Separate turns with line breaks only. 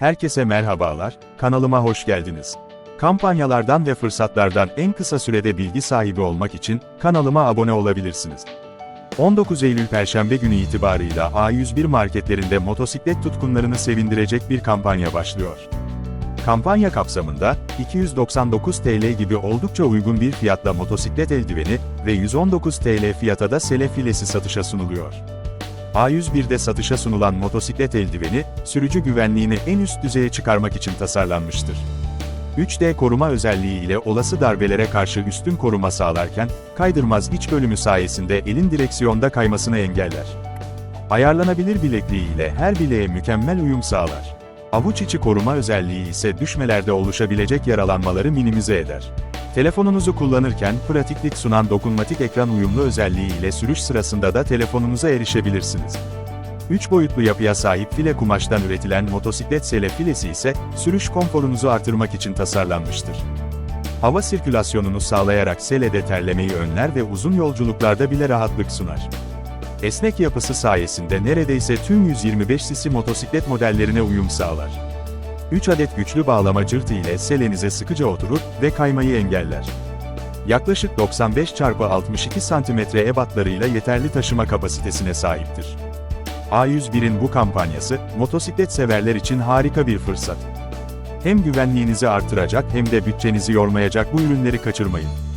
Herkese merhabalar, kanalıma hoş geldiniz. Kampanyalardan ve fırsatlardan en kısa sürede bilgi sahibi olmak için kanalıma abone olabilirsiniz. 19 Eylül Perşembe günü itibarıyla A101 marketlerinde motosiklet tutkunlarını sevindirecek bir kampanya başlıyor. Kampanya kapsamında, 299 TL gibi oldukça uygun bir fiyatla motosiklet eldiveni ve 119 TL fiyata da sele filesi satışa sunuluyor. A101'de satışa sunulan motosiklet eldiveni, sürücü güvenliğini en üst düzeye çıkarmak için tasarlanmıştır. 3D koruma özelliği ile olası darbelere karşı üstün koruma sağlarken, kaydırmaz iç bölümü sayesinde elin direksiyonda kaymasını engeller. Ayarlanabilir bilekliği ile her bileğe mükemmel uyum sağlar. Avuç içi koruma özelliği ise düşmelerde oluşabilecek yaralanmaları minimize eder. Telefonunuzu kullanırken pratiklik sunan dokunmatik ekran uyumlu özelliği ile sürüş sırasında da telefonunuza erişebilirsiniz. 3 boyutlu yapıya sahip file kumaştan üretilen motosiklet sele filesi ise, sürüş konforunuzu artırmak için tasarlanmıştır. Hava sirkülasyonunu sağlayarak selede terlemeyi önler ve uzun yolculuklarda bile rahatlık sunar. Esnek yapısı sayesinde neredeyse tüm 125 cc motosiklet modellerine uyum sağlar. 3 adet güçlü bağlama cırtı ile selenize sıkıca oturur ve kaymayı engeller. Yaklaşık 95 x 62 cm ebatlarıyla yeterli taşıma kapasitesine sahiptir. A101'in bu kampanyası, motosiklet severler için harika bir fırsat. Hem güvenliğinizi artıracak hem de bütçenizi yormayacak bu ürünleri kaçırmayın.